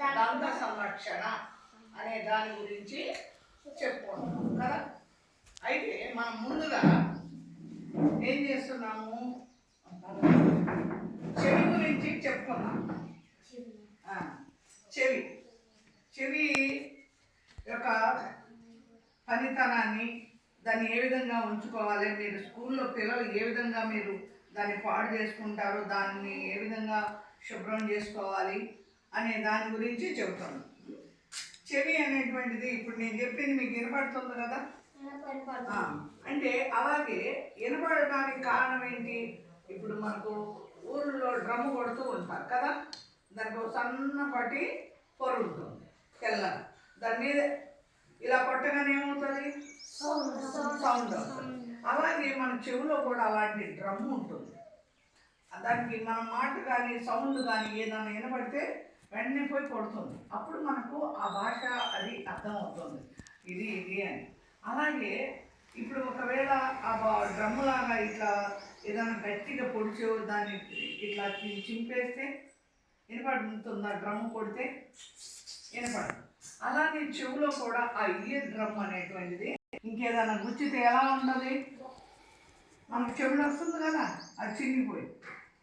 దంత సంరక్షణ అనే దాని గురించి చెప్పుకుంటున్నాం కదా? అయితే మనం ముందుగా ఏం చేస్తున్నాము? చెవి గురించి చెప్పుకున్నాం చెవి. చెవి యొక్క పనితనాన్ని దాన్ని ఏ విధంగా ఉంచుకోవాలి? మీరు స్కూల్లో పిల్లలు ఏ విధంగా మీరు దాన్ని పాడు చేసుకుంటారు దాన్ని ఏ విధంగా శుభ్రం చేసుకోవాలి? అనే దాని గురించి చెబుతాను. చెవి అనేటువంటిది ఇప్పుడు నేను చెప్పింది మీకు వినపడుతుంది కదా? అంటే అలాగే వినపడడానికి కారణం ఏంటి? ఇప్పుడు మనకు ఊళ్ళో డ్రమ్ము కొడుతూ ఉంటారు కదా? దానికి ఒక సన్నపాటి పొర ఉంటుంది తెల్లగా. దాని మీద ఇలా కొట్టగానే ఏమవుతుంది? సౌండ్ అలాగే మన చెవిలో కూడా అలాంటి డ్రమ్ ఉంటుంది. దానికి మన మాట కానీ సౌండ్ కానీ ఏదైనా వినపడితే వెంటనే పోయి కొడుతుంది. అప్పుడు మనకు ఆ భాష అది అర్థమవుతుంది. ఇది ఇది అని. అలాగే ఇప్పుడు ఒకవేళ ఆ డ్రమ్ములాగా లాగా ఇట్లా ఏదైనా గట్టిగా పొడిచో దాన్ని ఇట్లా చి- చింపేస్తే వినపడుతుందా? డ్రమ్ కొడితే వినపడదు. అలాగే చెవులో కూడా ఆ ఇయర్ డ్రమ్ అనేటువంటిది ఇంకేదైనా గుచ్చితే ఎలా ఉండదు మనకు చెవులు వస్తుంది కదా అది చినిగిపోయి.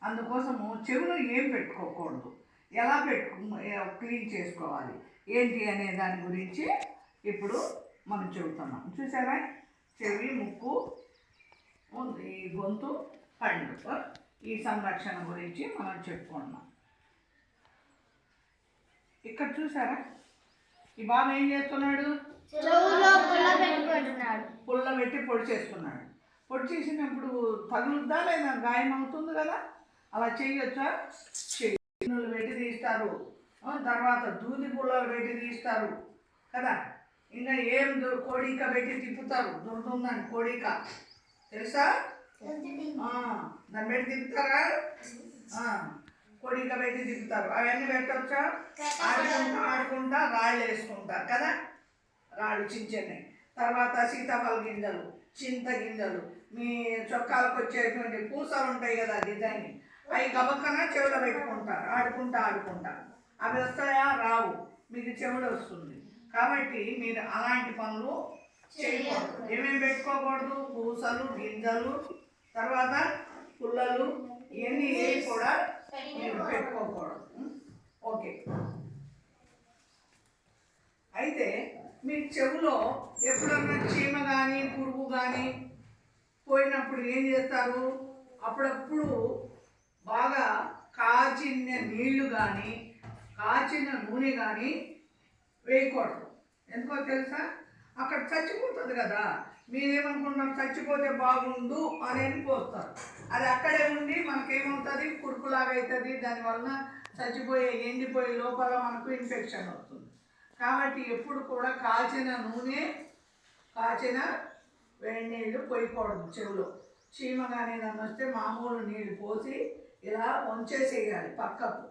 అందుకోసము చెవిలో ఏం పెట్టుకోకూడదు. ఎలా పెట్టుకు క్లీన్ చేసుకోవాలి? ఏంటి అనే దాని గురించి ఇప్పుడు మనం చెబుతున్నాం. చూసారా? చెవి ముక్కు ఈ గొంతు పండు. ఈ సంరక్షణ గురించి మనం చెప్పుకుంటున్నాం. ఇక్కడ చూసారా? ఈ బాబు ఏం చేస్తున్నాడు? పుల్ల పెట్టి పొడి చేసుకున్నాడు పొడి చేసినప్పుడు తగులుద్దా లేదా? గాయం అవుతుంది కదా? అలా చేయొచ్చా? చెయ్యి పెట్టి తీస్తారు. తర్వాత దూది పుల్లలు పెట్టి తీస్తారు. కదా? ఇంకా ఏం కోడిక పెట్టి తిప్పుతారు. దొరుకుతుందని కోడిక. తెలుసా? దాన్ని పెట్టి తిప్పుతారా? కోడిక పెట్టి తిప్పుతారు. అవన్నీ పెట్టవచ్చా ఆడుకుంటా ఆడుకుంటా రాళ్ళు వేసుకుంటారు. కదా? రాళ్ళు చిన్న చిన్నవి. తర్వాత సీతాఫల గింజలు చింత గింజలు. మీ చొక్కాలకు వచ్చేటువంటి పూసలు ఉంటాయి కదా డిజైన్ అవి గబక్కన చెవులో పెట్టుకుంటారు ఆడుకుంటా ఆడుకుంటా. అవి వస్తాయా? రావు. మీకు చెవులు వస్తుంది. కాబట్టి మీరు అలాంటి పనులు చేయకూడదు. ఏమేమి పెట్టుకోకూడదు? పూసలు గింజలు తర్వాత పుల్లలు ఇవన్నీ ఏవి కూడా మీరు పెట్టుకోకూడదు. ఓకే. అయితే మీ చెవులో ఎప్పుడన్నా చీమ కానీ పురుగు కానీ పోయినప్పుడు ఏం చేస్తారు? అప్పుడప్పుడు బాగా కాచిన నీళ్ళు కానీ కాచిన నూనె కానీ వేయకూడదు. ఎందుకో తెలుసా? అక్కడ చచ్చిపోతుంది కదా. మీరేమనుకుంటున్నారు? చచ్చిపోతే బాగుండు అని పోస్తారు అది అక్కడే ఉండి మనకేమవుతుంది? కురుకులాగా అవుతుంది దానివల్ల చచ్చిపోయే ఎండిపోయే లోపల మనకు ఇన్ఫెక్షన్ వస్తుంది. కాబట్టి ఎప్పుడు కూడా కాచిన నూనె కాచిన వేడి నీళ్ళు పోయకూడదు చెవులో. చీమ కానీ నన్ను వస్తే మామూలు నీళ్ళు పోసి ఇలా వంచేసేయాలి పక్కకు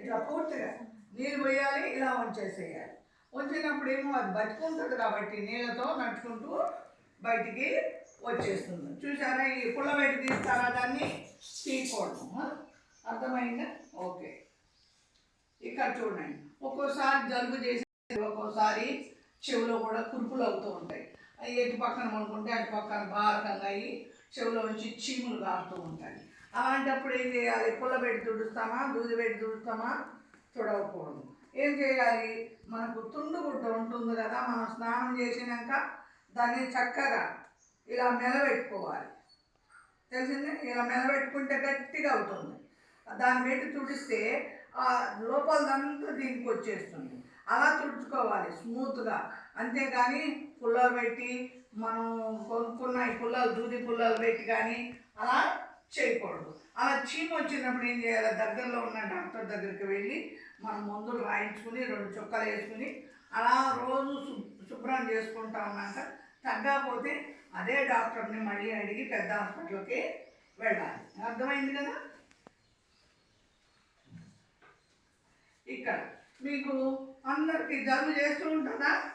ఇట్లా పూర్తిగా నీళ్ళు పోయాలి ఇలా వంచేసేయాలి. వంచినప్పుడు ఏమో అది బతుకుంటుంది కాబట్టి నీళ్ళతో నడుచుకుంటూ బయటికి వచ్చేస్తుంది. చూసారా ఈ పుల్ల బయట తీస్తారా దాన్ని? తీయకూడదు అర్థమైందా? ఓకే. ఇక్కడ చూడండి. ఒక్కోసారి జలుబు చేసి ఒక్కోసారి చెవిలో కూడా కురుపులు అవుతూ ఉంటాయి. అవి ఎటు పక్కన పడుకుంటే అటు పక్కన భారకంగా అయ్యి చెవిలో నుంచి చీములు కారుతూ ఉంటాయి. అలాంటప్పుడు ఏం చేయాలి? పుల్ల పెట్టి తుడుస్తామా? దూది పెట్టి తుడుస్తామా? తుడవకూడదు. ఏం చేయాలి? మనకు తుండు గుడ్డ ఉంటుంది కదా మనం స్నానం చేసినాక దాన్ని చక్కగా ఇలా మెలబెట్టుకోవాలి. తెలిసిందే? ఇలా మెలబెట్టుకుంటే గట్టిగా అవుతుంది. దాన్ని పెట్టి తుడిస్తే ఆ లోపలదంతా దీనికి వచ్చేస్తుంది. అలా తుడుచుకోవాలి స్మూత్గా. అంతేగాని పుల్లలు పెట్టి మనం కొనుక్కున్న ఈ పుల్లలు దూది పుల్లలు పెట్టి కానీ అలా చేయకూడదు. అలా చీమ వచ్చినప్పుడు ఏం చేయాలి? దగ్గరలో ఉన్న డాక్టర్ దగ్గరికి వెళ్ళి మనం మందులు రాయించుకుని రెండు చుక్కలు వేసుకుని అలా రోజు శుభ్రం చేసుకుంటా ఉన్నాక తగ్గకపోతే అదే డాక్టర్ని మళ్ళీ అడిగి పెద్ద హాస్పిటల్కి వెళ్ళాలి. అర్థమైంది కదా? ఇక్కడ మీకు అందరికీ జలుబు చేస్తూ ఉంటుందా?